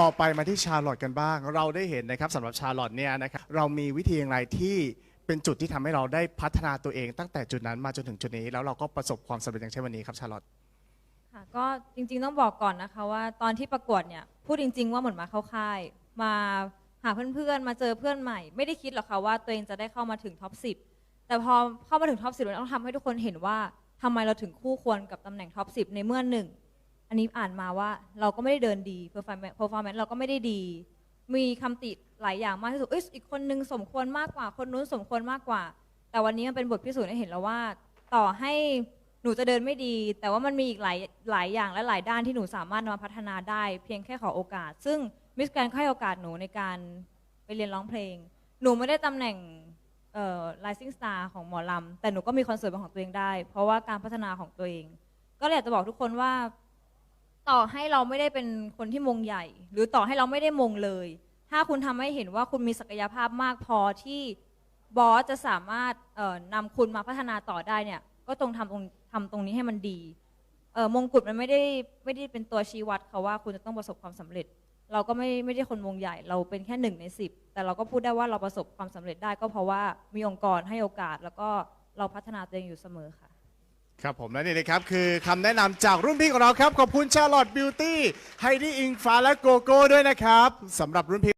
ต่อไปมาที่ชาร์ลอตกันบ้าง เราได้เห็นนะครับสำหรับชาร์ลอตเนี่ยนะครับเรามีวิธีอย่างไรที่เป็นจุดที่ทำให้เราได้พัฒนาตัวเอง ตั้งแต่จุดนั้นมาจนถึงจุดนี้ แล้วเราก็ประสบความสำเร็จอย่างเช่นวันนี้ครับชาร์ลอตค่ะก็จริงๆต้องบอกก่อนนะคะว่าตอนที่ประกวดเนี่ยพูดจริง ๆ ว่าเหมือนมาเข้าค่าย มาหาเพื่อนๆมาเจอเพื่อนใหม่ ไม่ได้คิดหรอกค่ะว่าตัวเองจะได้เข้ามาถึงท็อป10 แต่พอเข้ามาถึงท็อป10เราต้องทำให้ทุกคนเห็นว่าทำไมเราถึงคู่ควรกับตำแหน่งท็อป10 ในเมื่อหนึ่ง อันนี้อ่านมาว่าเราก็ไม่ได้เดินดีเพอร์ฟอร์แมนซ์เพอร์ฟอร์แมนซ์เราก็ไม่ได้ดี มีคำติหลายอย่างมากที่สุดเอ้ยอีกคนนึงสมควรมากกว่า คนนู้นสมควรมากกว่า แต่วันนี้มันเป็นบทพิสูจน์ให้เห็นแล้วว่า ต่อให้หนูจะเดินไม่ดี แต่ว่ามันมีอีกหลายหลายอย่างและหลายด้านที่หนูสามารถนำมาพัฒนาได้ เพียงแค่ขอโอกาส ซึ่งมิสแกรนให้โอกาสหนูในการไปเรียนร้องเพลง หนูไม่ได้ตำแหน่งเอ่อ rising star ของหมอลำแต่หนูก็มีคอนเสิร์ตเป็นของตัวเองได้ เพราะว่าการพัฒนาของตัวเอง ก็เลยอยากจะบอกทุกคนว่า ต่อให้เราไม่ได้เป็นคนที่มงใหญ่ หรือต่อให้เราไม่ได้มงเลย ถ้าคุณทำให้เห็นว่าคุณมีศักยภาพมากพอที่บอสจะสามารถเอ่อนำคุณมาพัฒนาต่อได้เนี่ย ก็ตรงทำตรงทำตรงนี้ให้มันดีเอ่อมงกุฎมันไม่ได้ไม่ได้เป็นตัวชี้วัดค่ะว่าคุณจะต้องประสบความสำเร็จ เราก็ไม่ไม่ได้คนมงใหญ่ เราเป็นแค่หนึ่งในสิบแต่เราก็พูดได้ว่าเราประสบความสำเร็จได้ก็เพราะว่ามีองค์กรให้โอกาส แล้วก็เราพัฒนาตัวเองอยู่เสมอค่ะ ครับผมและนี่นะครับคือคำแนะนำจากรุ่นพี่ของเราครับ ขอบคุณชาร์ลอตบิวตี้ไฮดี้อิงฟ้าและโกโก้ด้วยนะครับสำหรับรุ่นพี่